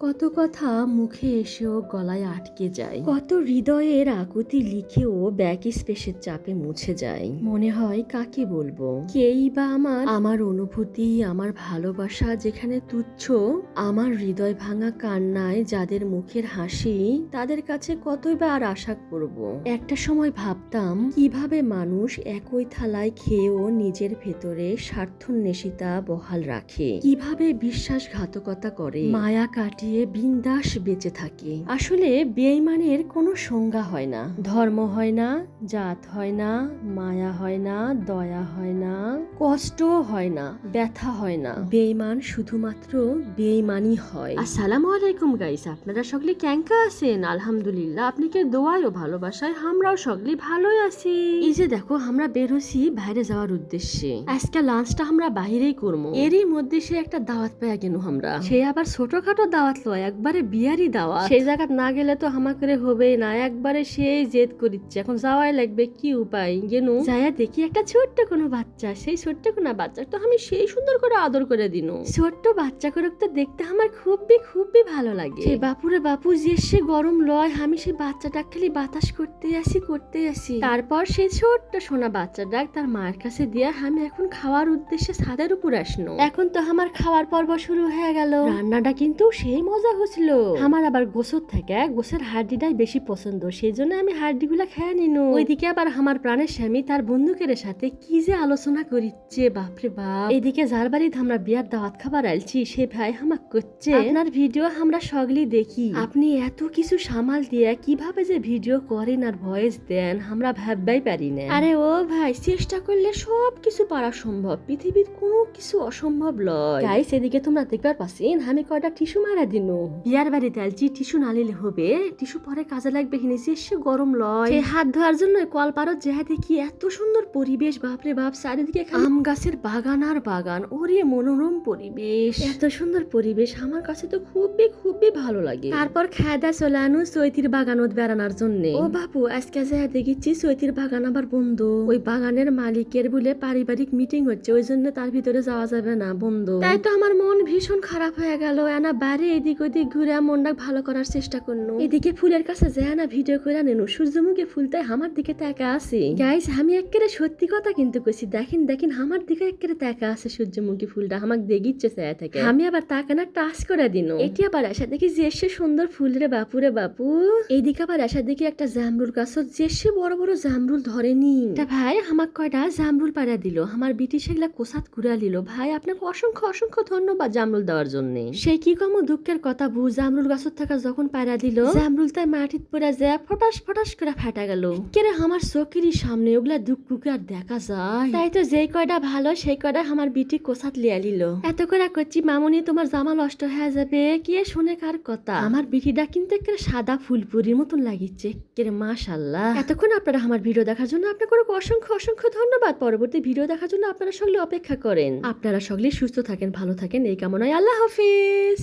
কত কথা মুখে এসেও গলায় আটকে যায়। কত হৃদয়ের আকুতি লিখেও ব্যাক স্পেসের চাপে মুছে যায়। মনে হয় কাকে বলব? কেই বা আমার? আমার অনুভূতি আমার ভালোবাসা যেখানে তুচ্ছ আমার হৃদয় ভাঙা কান্নায় যাদের মুখের হাসি তাদের কাছে কতই বা আর আশা করব? একটা সময় ভাবতাম কীভাবে মানুষ একই থালায় খেয়েও নিজের ভেতরে স্বার্থন্বেষিতা বহাল রাখে? কীভাবে বিশ্বাসঘাতকতা করে? মায়া কাটিয়ে বিন্দাস বেঁচে থাকি। আসলে বেইমানের কোনো সংজ্ঞা হয় না। ধর্ম হয় না জাত হয় না মায়া হয় না দয়া হয় না কষ্টও হয় না ব্যথা হয় না। বেইমান শুধুমাত্র বেইমানই হয়। আসসালামু আলাইকুম গাইস আপনারা সকলে ক্যাঙ্কা আছেন? আলহামদুলিল্লাহ আপনি কে দোয়াই ও ভালোবাসায়? আমরাও সকলে ভালোই আছি। এই যে দেখো আমরা বেরোছি বাইরে যাওয়ার উদ্দেশ্যে। আজকে লাঞ্চটা আমরা বাহিরেই করব। এরই মধ্যে সে একটা দাওয়াত পেয়ে গেল আমরা। সে আবার ছোটখাটো দাওয়াত লয় একবারে বিয়ারই দাওয়াত। সেই জায়গা না গেলে তো হামাকরে হবেই না একবারে সেই জেদ করিচ্ছে। এখন যাওয়াই লাগবে কি উপায় গেনু? যায়া দেখি একটা ছোট্ট কোনো বাচ্চা সেই ছোট্ট কোনো বাচ্চা তো আমি সেই সুন্দর করে আদর করে দিনু। ছোট্ট বাচ্চা করে তো দেখতে আমার খুবই খুবই ভালো লাগে। সে বাপুরে বাপু যে সে গরম লয় আমি সেই বাচ্চাটা খালি বাতাস করতে আসি করতে আসি। তারপর সেই ছোট্ট সোনা বাচ্চাটা তার মায়ের কাছে দিয়ে আমি এখন খাওয়ার উদ্দেশ্যে ছাদের উপর আসনো। এখন তো আমার খাওয়ার পর্ব শুরু হয়ে গেল। রান্নাটা কিন্তু সেই মজা হচ্ছিল। আমার আবার গোসর থেকে গোসের হাড্ডিটাই বেশি পছন্দ, সেই জন্য আমি হাড্ডি গুলা খেয়ে নিনু। ওইদিকে আবার আমার প্রাণের স্বামী তার বন্ধুকের সাথে কি যে আলোচনা করিচ্ছে, বাপরে বাপ। এদিকে যার বাড়িতে আমরা বিয়ার দাওয়াত খাবার আলছি সে ভাই হামাক করছে। আপনার ভিডিও আমরা সগলি দেখি। আপনি এত কিছু সামাল দিয়ে কীভাবে যে ভিডিও করেন আর ভয়েস দেন, আমরা ভাববাই পারি না। আরে ও ভাই, চেষ্টা করলে সব কিছু পারা সম্ভব। পৃথিবীর কোনো কিছু অসম্ভব লয়। গাইস এদিকে তোমরা দেখবার পাচ্ছেন আমি কয়টা টিস্যু মারা দিনু। বিয়ার বাড়িতে আলছি টিস্যু না নিলে হবে। টিস্যু পরে কাজে লাগবে কিনেছি সে গরম লয়। সে হাত ধোয়ার জন্য যেহা দেখি এত সুন্দর পরিবেশ বাপরে বাপ চারিদিকে আম গাছের বাগান আর বাগান ওরে মনোরম পরিবেশ। এত সুন্দর পরিবেশ আমার কাছে তো খুবই খুবই ভালো লাগে। তারপর খায়দা বাগানত বেড়ানোর জন্য। ও বাপু আজকে যা দেখেছি চৈতির বাগান আবার বন্ধ। ওই বাগানের মালিকের বলে পারিবারিক মিটিং হচ্ছে ওই জন্য তার ভিতরে যাওয়া যাবে না বন্ধ। তাই তো আমার মন ভীষণ খারাপ হয়ে গেল এনা বাড়ি এদিক ওদিক ঘুরে মনটা ভালো করার চেষ্টা করল এদিকে ফুলের কাছে যায় না ভিডিও করে নেনু সূর্যমুখী ফুলটাই আমার দিকে তাকা আছে। গাইস আমি একেবারে সত্যি কথা কিন্তু কইছি। দেখেন দেখেন, আমার দিকে একেবারে তাকা আছে সূর্যমুখী ফুলটা। আমাকে দেখিচ্ছে চায় থাকে। আমি আবার তাকে না টাচ করে দিন। এটি আবার আশা দেখি যে সে সুন্দর ফুল রে বাপু রে বাপু। এইদিকে আবার আশা দেখি একটা জামরুল গাছ যে সে বড় বড় জামরুল ধরেনি। তা ভাই, আমাক কয়টা জামরুল পাড়া দিল। আমার বিটি সেগুলা কোসাত ঘুরা দিল। ভাই, আপনাকে অসংখ্য অসংখ্য ধন্যবাদ জামরুল দেওয়ার জন্য। সে কি কম দুঃখের কথা বু জামরুল গাছত থাকা যখন পাড়া দিল, জামরুল তাই মাটিত পড়া যায় ফটাস ফটাস করে ফাটা গেল। কেরে আমার চোখেরই সামনে ওগুলা দুঃখকে আর দেখা যায়? তাই তো যেই কয়টা ভালো, সেই কয়টা আমার বিটি কোসাত লিয়া লিল এত করে করছি মামনি তোমার জামা নষ্ট হয়ে যাবে, কে শুনে কার কথা? আমার বিটিটা কিন্তু একেবারে সাদা ফুলপুরির মতন লাগিচ্ছে কেরে মাশাল্লাহ। এতক্ষণ আপনারা আমার ভিডিও দেখার জন্য আপনাকে অসংখ্য অসংখ্য ধন্যবাদ। পরবর্তী ভিডিও দেখার জন্য আপনারা সকলে অপেক্ষা করেন। আপনারা সকলে সুস্থ থাকেন, ভালো থাকেন, এই কামনায় আল্লাহ হাফিজ।